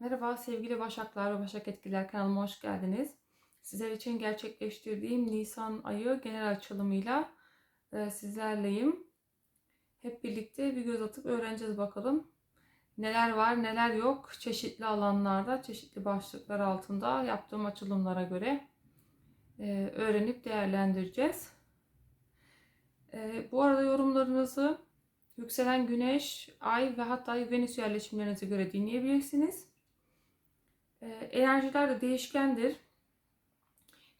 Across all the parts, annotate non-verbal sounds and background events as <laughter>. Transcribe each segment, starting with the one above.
Merhaba sevgili Başaklar ve Başak Etkiler kanalıma hoş geldiniz. Sizler için gerçekleştirdiğim Nisan ayı genel açılımıyla e, sizlerleyim. Hep birlikte bir göz atıp öğreneceğiz bakalım. Neler var neler yok çeşitli alanlarda çeşitli başlıklar altında yaptığım açılımlara göre e, öğrenip değerlendireceğiz. E, bu arada yorumlarınızı yükselen güneş, ay ve hatta Venüs yerleşimlerinize göre dinleyebilirsiniz. E, enerjiler de değişkendir.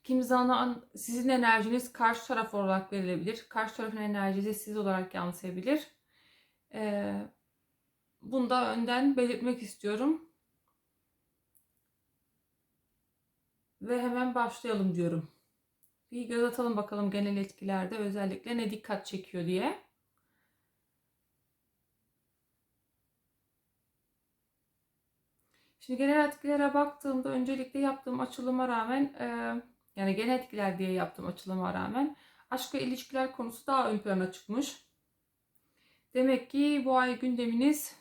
Kimi zaman sizin enerjiniz karşı taraf olarak verilebilir. Karşı tarafın enerjisi siz olarak yansıyabilir. E, bunu da önden belirtmek istiyorum. Ve hemen başlayalım diyorum. Bir göz atalım bakalım genel etkilerde özellikle ne dikkat çekiyor diye. Şimdi genel etkilere baktığımda öncelikle yaptığım açılıma rağmen e, yani genel etkiler diye yaptığım açılıma rağmen aşk ve ilişkiler konusu daha ön plana çıkmış. Demek ki bu ay gündeminiz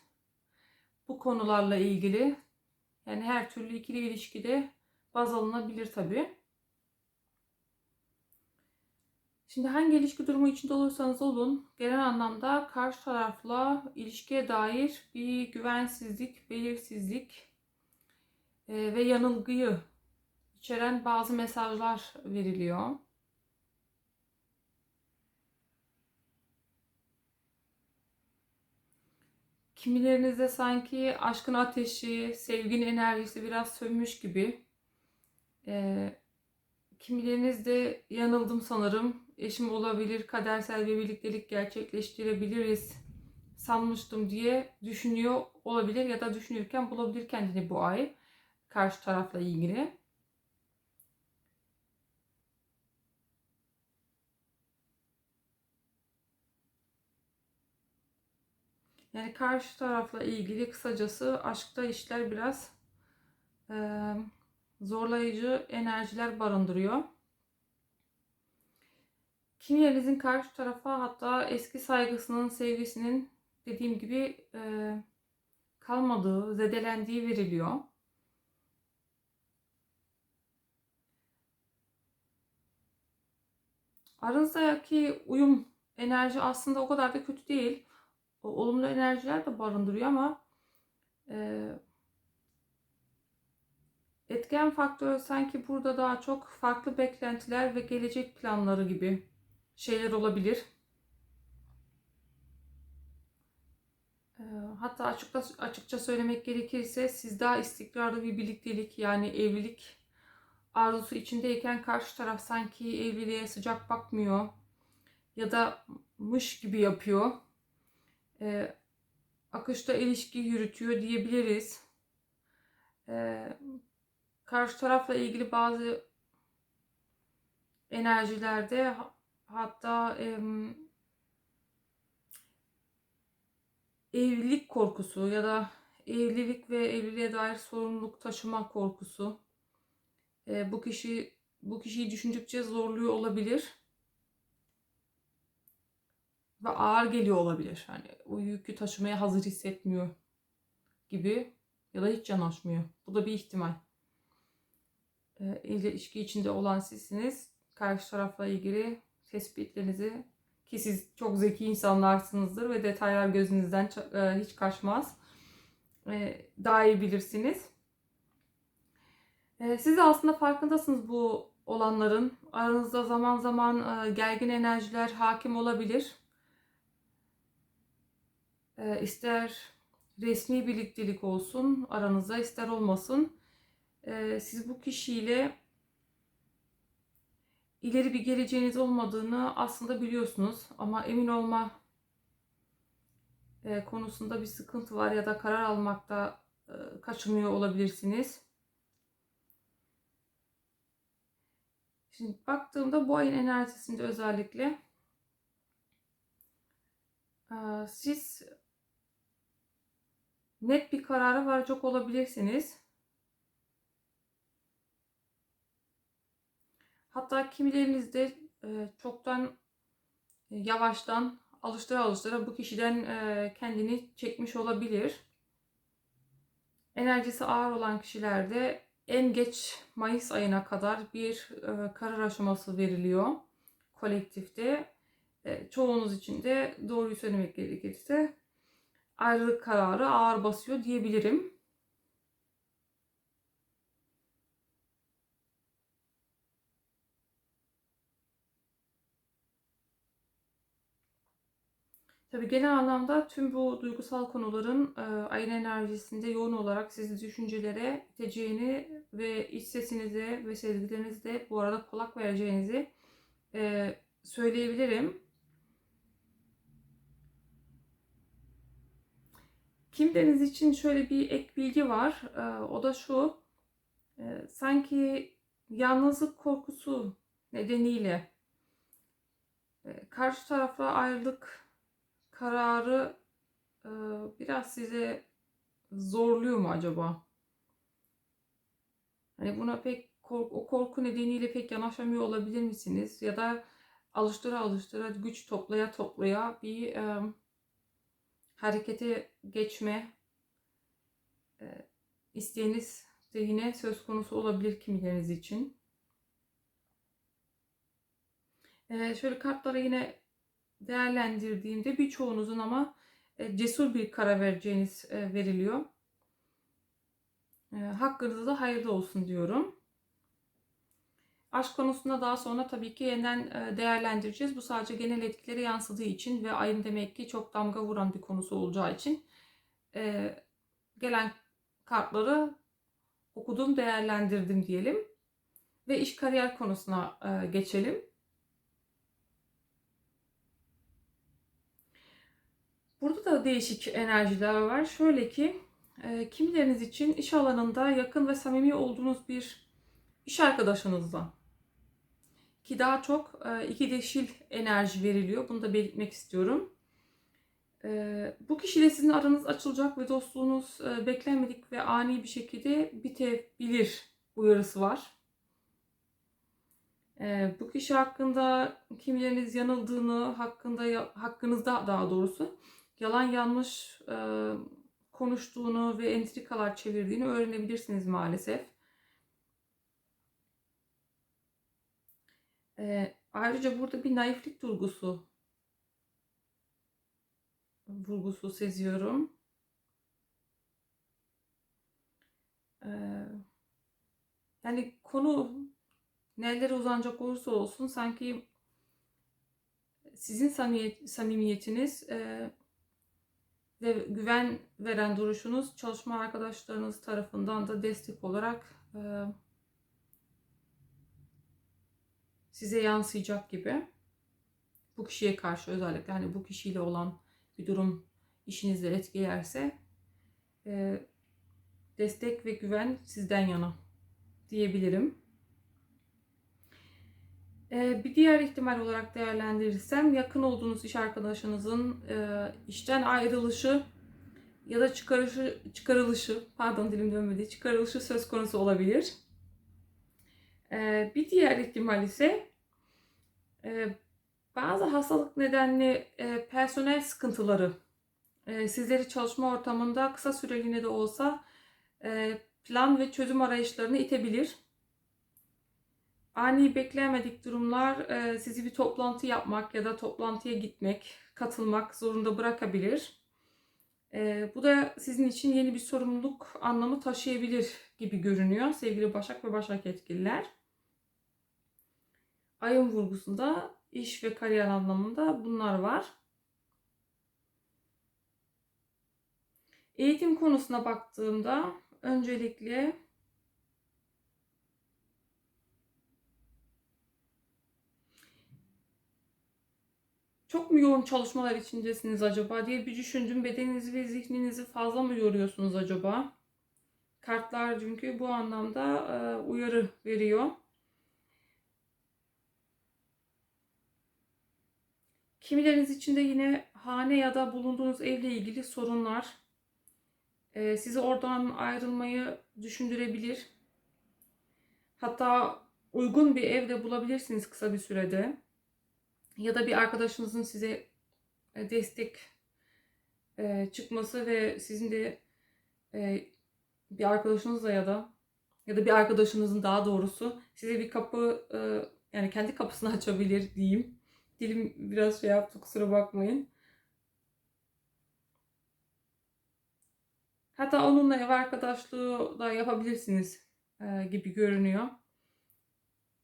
bu konularla ilgili. Yani her türlü ikili ilişkide baz alınabilir tabii. Şimdi hangi ilişki durumu içinde olursanız olun genel anlamda karşı tarafla ilişkiye dair bir güvensizlik, belirsizlik ve yanılgıyı içeren bazı mesajlar veriliyor. Kimilerinizde sanki aşkın ateşi, sevginin enerjisi biraz sönmüş gibi. E, kimilerinizde yanıldım sanırım. Eşim olabilir, kadersel bir birliktelik gerçekleştirebiliriz sanmıştım diye düşünüyor olabilir ya da düşünürken bulabilir kendini bu ay karşı tarafla ilgili. Yani karşı tarafla ilgili kısacası aşkta işler biraz e, zorlayıcı enerjiler barındırıyor. Kimilerinizin karşı tarafa hatta eski saygısının, sevgisinin dediğim gibi e, kalmadığı, zedelendiği veriliyor. Aranızdaki uyum enerji aslında o kadar da kötü değil. O olumlu enerjiler de barındırıyor ama e, etken faktör sanki burada daha çok farklı beklentiler ve gelecek planları gibi şeyler olabilir. E, hatta açıkça, açıkça söylemek gerekirse siz daha istikrarlı bir birliktelik yani evlilik arzusu içindeyken karşı taraf sanki evliliğe sıcak bakmıyor ya da mış gibi yapıyor. Ee, akışta ilişki yürütüyor diyebiliriz. Ee, karşı tarafla ilgili bazı enerjilerde hatta e, evlilik korkusu ya da evlilik ve evliliğe dair sorumluluk taşıma korkusu e, bu kişi bu kişiyi düşündükçe zorluyor olabilir ve ağır geliyor olabilir. Hani o yükü taşımaya hazır hissetmiyor gibi ya da hiç yanaşmıyor. Bu da bir ihtimal. E, ilişki içinde olan sizsiniz. Karşı tarafla ilgili tespitlerinizi ki siz çok zeki insanlarsınızdır ve detaylar gözünüzden e, hiç kaçmaz. E, daha iyi bilirsiniz. E, siz de aslında farkındasınız bu olanların. Aranızda zaman zaman e, gergin enerjiler hakim olabilir. E, ister resmi birliktelik olsun aranızda ister olmasın. E, siz bu kişiyle ileri bir geleceğiniz olmadığını aslında biliyorsunuz ama emin olma e, konusunda bir sıkıntı var ya da karar almakta e, kaçınıyor olabilirsiniz. Şimdi baktığımda bu ayın enerjisinde özellikle siz net bir karara varacak olabilirsiniz. Hatta kimilerinizde e, çoktan yavaştan alıştıra alıştıra bu kişiden kendini çekmiş olabilir. Enerjisi ağır olan kişilerde en geç Mayıs ayına kadar bir e, karar aşaması veriliyor kolektifte. E, çoğunuz için de doğruyu söylemek gerekirse ayrılık kararı ağır basıyor diyebilirim. Tabii genel anlamda tüm bu duygusal konuların e, ayın enerjisinde yoğun olarak sizi düşüncelere iteceğini ve iç sesinize ve sezgilerinizde bu arada kulak vereceğinizi e, söyleyebilirim. Kimleriniz için şöyle bir ek bilgi var. E, o da şu. E, sanki yalnızlık korkusu nedeniyle e, karşı tarafla ayrılık kararı e, biraz size zorluyor mu acaba? Hani buna pek kork o korku nedeniyle pek yanaşamıyor olabilir misiniz? Ya da alıştıra alıştıra güç toplaya toplaya bir e, harekete geçme e, isteğiniz de yine söz konusu olabilir kimileriniz için. E, şöyle kartlara yine değerlendirdiğimde birçoğunuzun ama e, cesur bir karar vereceğiniz e, veriliyor. E, hakkınızda da hayırlı olsun diyorum. Aşk konusunda daha sonra tabii ki yeniden değerlendireceğiz. Bu sadece genel etkilere yansıdığı için ve ayın demek ki çok damga vuran bir konusu olacağı için gelen kartları okudum, değerlendirdim diyelim. Ve iş kariyer konusuna geçelim. Burada da değişik enerjiler var. Şöyle ki e, kimileriniz için iş alanında yakın ve samimi olduğunuz bir iş arkadaşınızla ki daha çok e, iki deşil enerji veriliyor. Bunu da belirtmek istiyorum. E, bu kişiyle sizin aranız açılacak ve dostluğunuz beklenmedik ve ani bir şekilde bitebilir uyarısı var. Bu kişi hakkında kimileriniz yanıldığını, hakkında hakkınızda daha doğrusu yalan yanlış e, konuştuğunu ve entrikalar çevirdiğini öğrenebilirsiniz maalesef. E, ayrıca burada bir naiflik durgusu vurgusu seziyorum. E, yani konu nelere uzanacak olursa olsun sanki sizin samimiyet, samimiyetiniz e, ve güven veren duruşunuz çalışma arkadaşlarınız tarafından da destek olarak e, size yansıyacak gibi. Bu kişiye karşı özellikle hani bu kişiyle olan bir durum işinizde etkilerse e, destek ve güven sizden yana diyebilirim. E, bir diğer ihtimal olarak değerlendirirsem yakın olduğunuz iş arkadaşınızın e, işten ayrılışı ya da çıkarışı, çıkarılışı, pardon dilim dönmedi, çıkarılışı söz konusu olabilir. E, bir diğer ihtimal ise bazı hastalık nedenli personel sıkıntıları sizleri çalışma ortamında kısa süreliğine de olsa plan ve çözüm arayışlarını itebilir ani beklemedik durumlar e, sizi bir toplantı yapmak ya da toplantıya gitmek, katılmak zorunda bırakabilir. E, bu da sizin için yeni bir sorumluluk anlamı taşıyabilir gibi görünüyor sevgili Başak ve Başak etkililer. Ayın vurgusunda iş ve kariyer anlamında bunlar var. Eğitim konusuna baktığımda öncelikle çok mu yoğun çalışmalar içindesiniz acaba diye bir düşündüm. Bedeninizi ve zihninizi fazla mı yoruyorsunuz acaba? Kartlar çünkü bu anlamda e, uyarı veriyor. Kimileriniz için de yine hane ya da bulunduğunuz evle ilgili sorunlar e, sizi oradan ayrılmayı düşündürebilir. Hatta uygun bir evde bulabilirsiniz kısa bir sürede ya da bir arkadaşınızın size e, destek e, çıkması ve sizin de e, bir arkadaşınızla ya da ya da bir arkadaşınızın daha doğrusu size bir kapı yani kendi kapısını <laughs> açabilir diyeyim. Dilim biraz şey yaptı kusura bakmayın. Hatta onunla ev arkadaşlığı da yapabilirsiniz gibi görünüyor.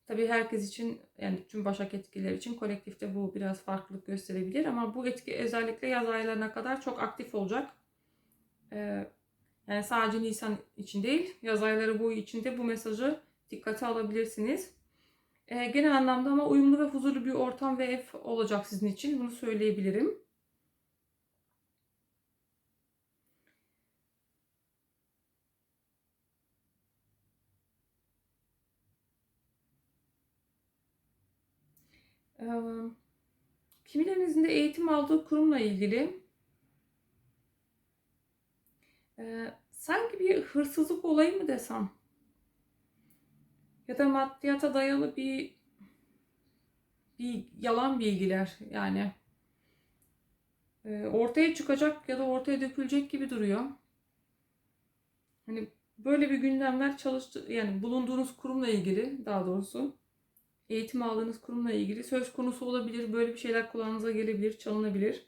Tabii herkes için yani tüm başak etkileri için kolektifte bu biraz farklılık gösterebilir ama bu etki özellikle yaz aylarına kadar çok aktif olacak. E, yani sadece Nisan için değil, yaz ayları boyu içinde bu mesajı dikkate alabilirsiniz. E, genel anlamda ama uyumlu ve huzurlu bir ortam ve ev olacak sizin için. Bunu söyleyebilirim. Kimilerinizin de eğitim aldığı kurumla ilgili e, sanki bir hırsızlık olayı mı desem ya da maddiyata dayalı bir bir yalan bilgiler yani e, ortaya çıkacak ya da ortaya dökülecek gibi duruyor. Hani böyle bir gündemler çalıştı yani bulunduğunuz kurumla ilgili daha doğrusu eğitim aldığınız kurumla ilgili söz konusu olabilir. Böyle bir şeyler kulağınıza gelebilir, çalınabilir.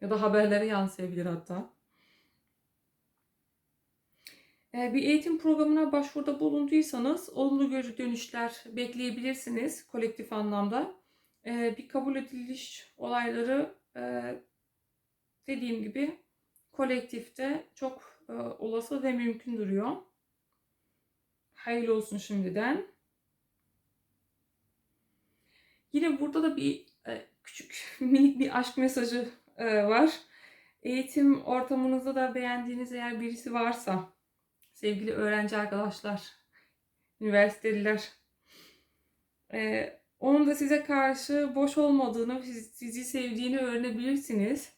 Ya da haberlere yansıyabilir hatta. Ee, bir eğitim programına başvuruda bulunduysanız olumlu geri dönüşler bekleyebilirsiniz kolektif anlamda. Ee, bir kabul ediliş olayları e, dediğim gibi kolektifte çok e, olası ve mümkün duruyor. Hayırlı olsun şimdiden. Yine burada da bir e, küçük <laughs> minik bir aşk mesajı var. Eğitim ortamınızda da beğendiğiniz eğer birisi varsa sevgili öğrenci arkadaşlar, üniversiteliler. Ee, onun da size karşı boş olmadığını, sizi sevdiğini öğrenebilirsiniz.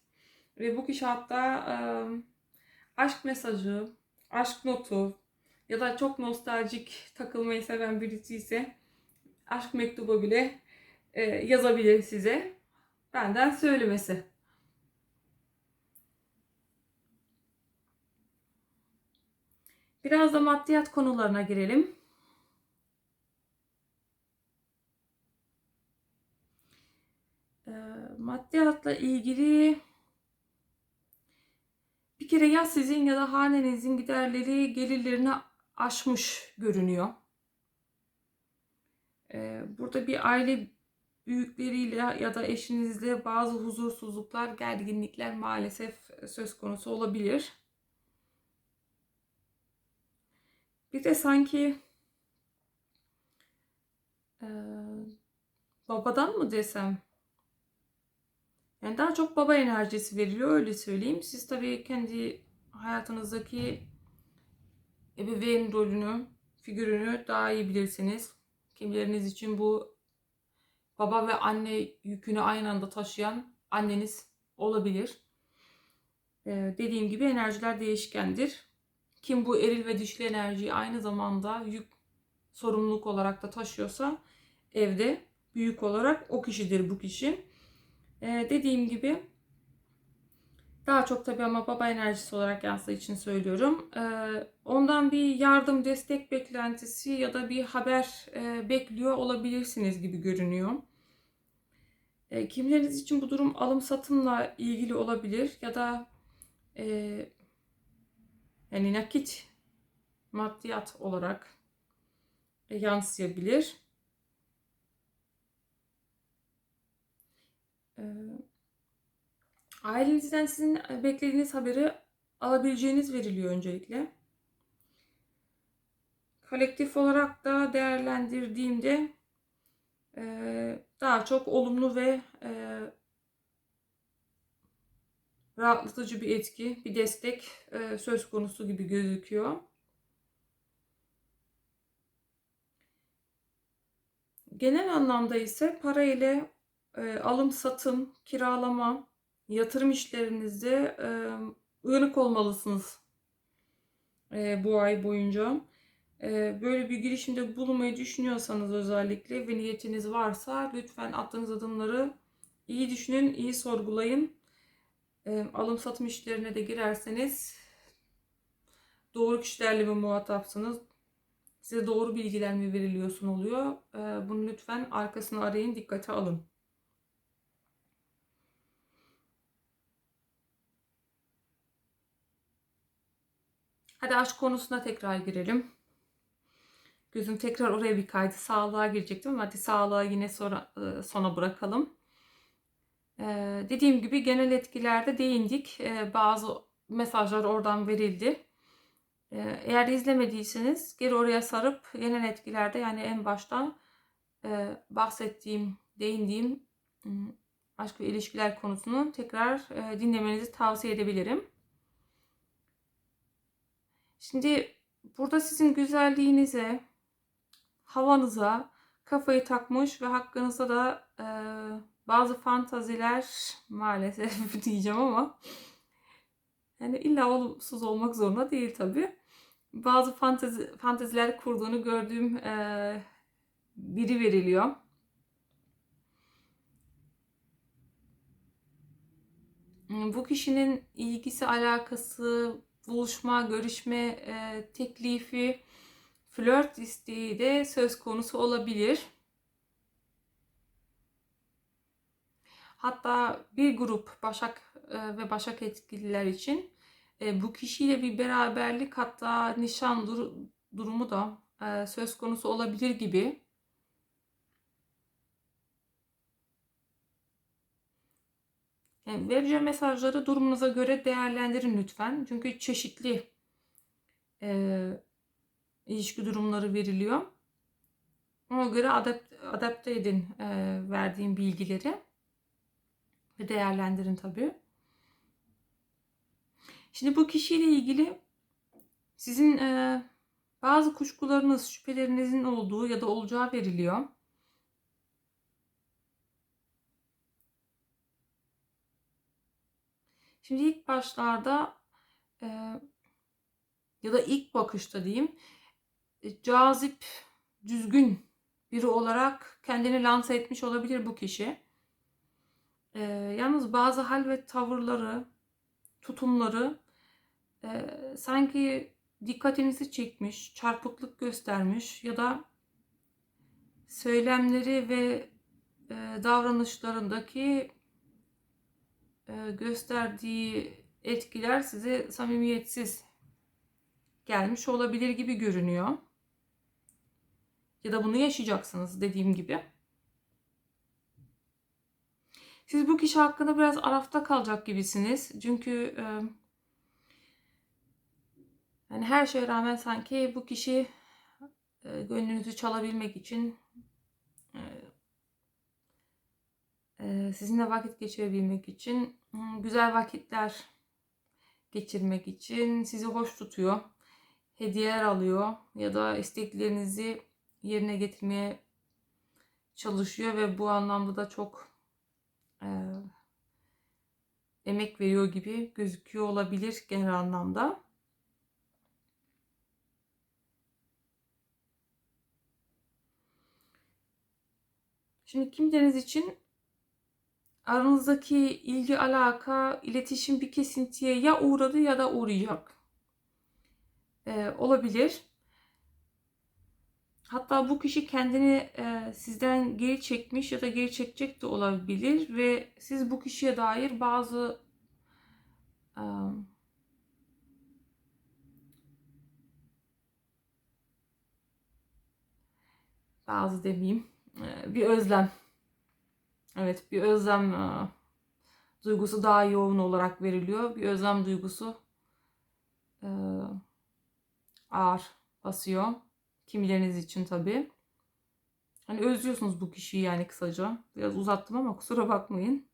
Ve bu kişi hatta e, aşk mesajı, aşk notu ya da çok nostaljik takılmayı seven birisi ise aşk mektubu bile e, yazabilir size. Benden söylemesi. Biraz da maddiyat konularına girelim. E, maddiyatla ilgili bir kere ya sizin ya da hanenizin giderleri gelirlerini aşmış görünüyor. E, burada bir aile büyükleriyle ya da eşinizle bazı huzursuzluklar, gerginlikler maalesef söz konusu olabilir. Bir de sanki e, babadan mı desem? Yani daha çok baba enerjisi veriliyor öyle söyleyeyim. Siz tabii kendi hayatınızdaki ebeveyn rolünü, figürünü daha iyi bilirsiniz. Kimileriniz için bu baba ve anne yükünü aynı anda taşıyan anneniz olabilir. Ee, dediğim gibi enerjiler değişkendir. Kim bu eril ve dişli enerjiyi aynı zamanda yük sorumluluk olarak da taşıyorsa evde büyük olarak o kişidir bu kişi. Ee, dediğim gibi daha çok tabii ama baba enerjisi olarak yansıdığı için söylüyorum. Ee, ondan bir yardım, destek beklentisi ya da bir haber e, bekliyor olabilirsiniz gibi görünüyor. E, kimileriniz için bu durum alım satımla ilgili olabilir ya da e, yani nakit maddiyat olarak e, yansıyabilir. E, ailenizden sizin beklediğiniz haberi alabileceğiniz veriliyor öncelikle. Kolektif olarak da değerlendirdiğimde e, daha çok olumlu ve rahatlatıcı bir etki, bir destek e, söz konusu gibi gözüküyor. Genel anlamda ise para ile e, alım satım, kiralama, yatırım işlerinizde e, olmalısınız e, bu ay boyunca. E, böyle bir girişimde bulunmayı düşünüyorsanız özellikle ve niyetiniz varsa lütfen attığınız adımları iyi düşünün, iyi sorgulayın alım satım işlerine de girerseniz doğru kişilerle mi muhatapsınız? Size doğru bilgiler mi veriliyorsun oluyor? Ee, bunu lütfen arkasını arayın, dikkate alın. Hadi aşk konusuna tekrar girelim. Gözüm tekrar oraya bir kaydı. Sağlığa girecektim ama hadi sağlığa yine sonra, e, sona bırakalım. Ee, dediğim gibi genel etkilerde değindik. Ee, bazı mesajlar oradan verildi. Eğer izlemediyseniz geri oraya sarıp genel etkilerde yani en başta e, bahsettiğim, değindiğim ım, aşk ve ilişkiler konusunu tekrar e, dinlemenizi tavsiye edebilirim. Şimdi burada sizin güzelliğinize, havanıza kafayı takmış ve hakkınızda da e, bazı fantaziler maalesef <laughs> diyeceğim ama yani illa olumsuz olmak zorunda değil tabi. Bazı fantezi, fanteziler kurduğunu gördüğüm e, biri veriliyor. Bu kişinin ilgisi, alakası, buluşma, görüşme e, teklifi, flört isteği de söz konusu olabilir. Hatta bir grup Başak e, ve Başak etkililer için e, bu kişiyle bir beraberlik hatta nişan dur durumu da e, söz konusu olabilir gibi. Yani mesajları durumunuza göre değerlendirin lütfen. Çünkü çeşitli e, ilişki durumları veriliyor. Ona göre adapt, adapte edin e, verdiğim bilgileri ve değerlendirin tabii. Şimdi bu kişiyle ilgili sizin e, bazı kuşkularınız, şüphelerinizin olduğu ya da olacağı veriliyor. Şimdi ilk başlarda e, ya da ilk bakışta diyeyim cazip, düzgün biri olarak kendini lanse etmiş olabilir bu kişi. E, yalnız bazı hal ve tavırları, tutumları e, sanki dikkatinizi çekmiş, çarpıklık göstermiş ya da söylemleri ve e, davranışlarındaki e, gösterdiği etkiler size samimiyetsiz gelmiş olabilir gibi görünüyor. Ya da bunu yaşayacaksınız dediğim gibi. Siz bu kişi hakkında biraz arafta kalacak gibisiniz. Çünkü e, yani her şeye rağmen sanki bu kişi e, gönlünüzü çalabilmek için e, e, sizinle vakit geçirebilmek için güzel vakitler geçirmek için sizi hoş tutuyor. Hediyeler alıyor ya da isteklerinizi yerine getirmeye çalışıyor ve bu anlamda da çok e, emek veriyor gibi gözüküyor olabilir genel anlamda. Şimdi kimleriniz için aranızdaki ilgi, alaka, iletişim bir kesintiye ya uğradı ya da uğrayacak. Ee, olabilir. Hatta bu kişi kendini e, sizden geri çekmiş ya da geri çekecek de olabilir ve siz bu kişiye dair bazı e, bazı demeyeyim e, bir özlem. Evet bir özlem e, duygusu daha yoğun olarak veriliyor. Bir özlem duygusu e, ağır basıyor Kimileriniz için tabii. Hani özlüyorsunuz bu kişiyi yani kısaca. Biraz uzattım ama kusura bakmayın.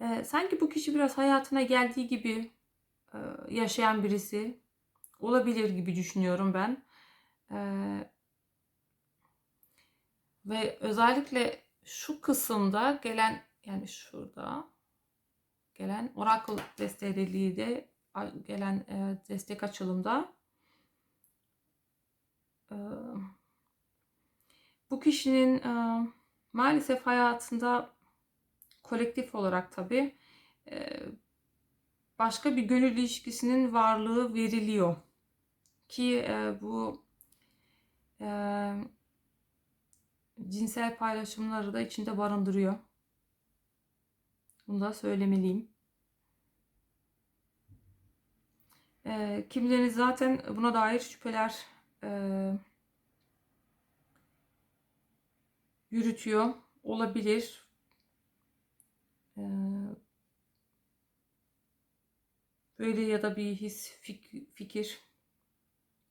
Ee, sanki bu kişi biraz hayatına geldiği gibi e, yaşayan birisi olabilir gibi düşünüyorum ben. Ee, ve özellikle şu kısımda gelen yani şurada gelen Oracle desteği de gelen e, destek açılımda bu kişinin maalesef hayatında kolektif olarak tabi başka bir gönül ilişkisinin varlığı veriliyor. Ki e, bu e, cinsel paylaşımları da içinde barındırıyor. Bunu da söylemeliyim. E, kimileriniz zaten buna dair şüpheler e, yürütüyor olabilir. E, böyle ya da bir his, fik- fikir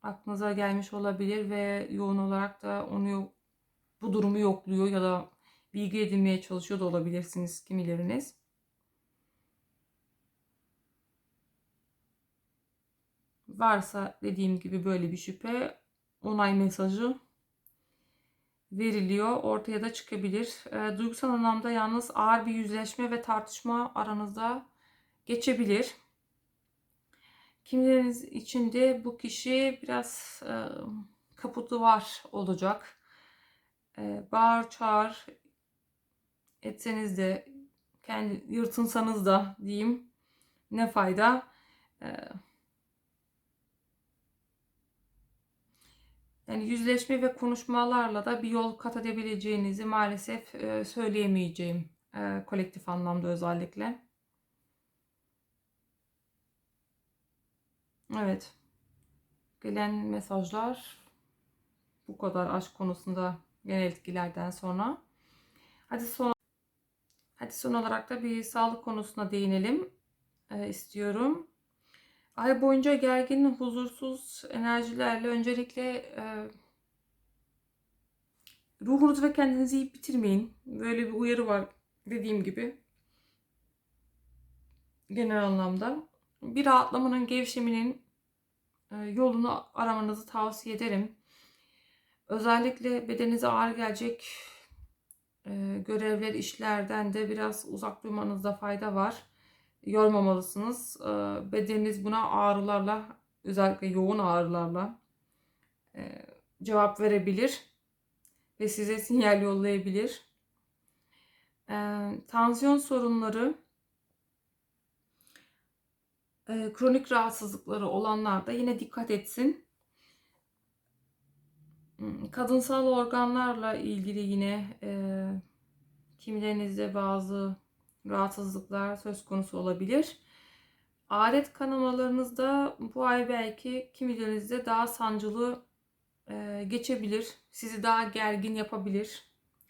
aklınıza gelmiş olabilir ve yoğun olarak da onu bu durumu yokluyor ya da bilgi edinmeye çalışıyor da olabilirsiniz kimileriniz. Varsa dediğim gibi böyle bir şüphe onay mesajı veriliyor. Ortaya da çıkabilir. E, duygusal anlamda yalnız ağır bir yüzleşme ve tartışma aranızda geçebilir. Kimileriniz için de bu kişi biraz e, kaputu var olacak. E, bağır çağır etseniz de kendi yırtınsanız da diyeyim ne fayda. E, yani yüzleşme ve konuşmalarla da bir yol kat edebileceğinizi maalesef e, söyleyemeyeceğim e, kolektif anlamda özellikle. Evet. Gelen mesajlar bu kadar aşk konusunda genel etkilerden sonra. Hadi son Hadi son olarak da bir sağlık konusuna değinelim e, istiyorum. Ay boyunca gergin, huzursuz enerjilerle öncelikle e, ruhunuzu ve kendinizi yiyip bitirmeyin. Böyle bir uyarı var dediğim gibi. Genel anlamda. Bir rahatlamanın, gevşemenin e, yolunu aramanızı tavsiye ederim. Özellikle bedeninize ağır gelecek e, görevler, işlerden de biraz uzak durmanızda fayda var. Yormamalısınız. E, bedeniniz buna ağrılarla, özellikle yoğun ağrılarla cevap verebilir ve size sinyal yollayabilir. Tansiyon sorunları e, kronik rahatsızlıkları olanlar da yine dikkat etsin. Hmm, kadınsal organlarla ilgili yine e, kimilerinizde bazı rahatsızlıklar söz konusu olabilir. Adet kanamalarınızda bu ay belki kimilerinizde daha sancılı e, geçebilir. Sizi daha gergin yapabilir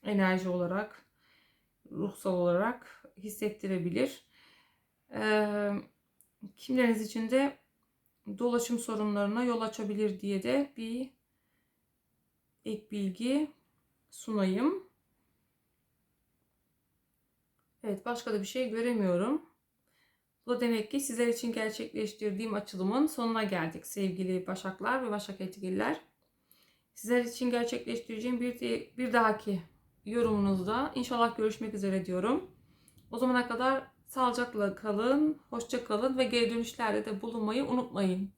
enerji olarak, ruhsal olarak hissettirebilir. Eee kimleriniz için de dolaşım sorunlarına yol açabilir diye de bir ek bilgi sunayım. Evet başka da bir şey göremiyorum. Bu da demek ki sizler için gerçekleştirdiğim açılımın sonuna geldik sevgili Başaklar ve Başak Etkililer. Sizler için gerçekleştireceğim bir, bir dahaki yorumunuzda inşallah görüşmek üzere diyorum. O zamana kadar Sağlıcakla kalın, hoşça kalın ve geri dönüşlerde de bulunmayı unutmayın.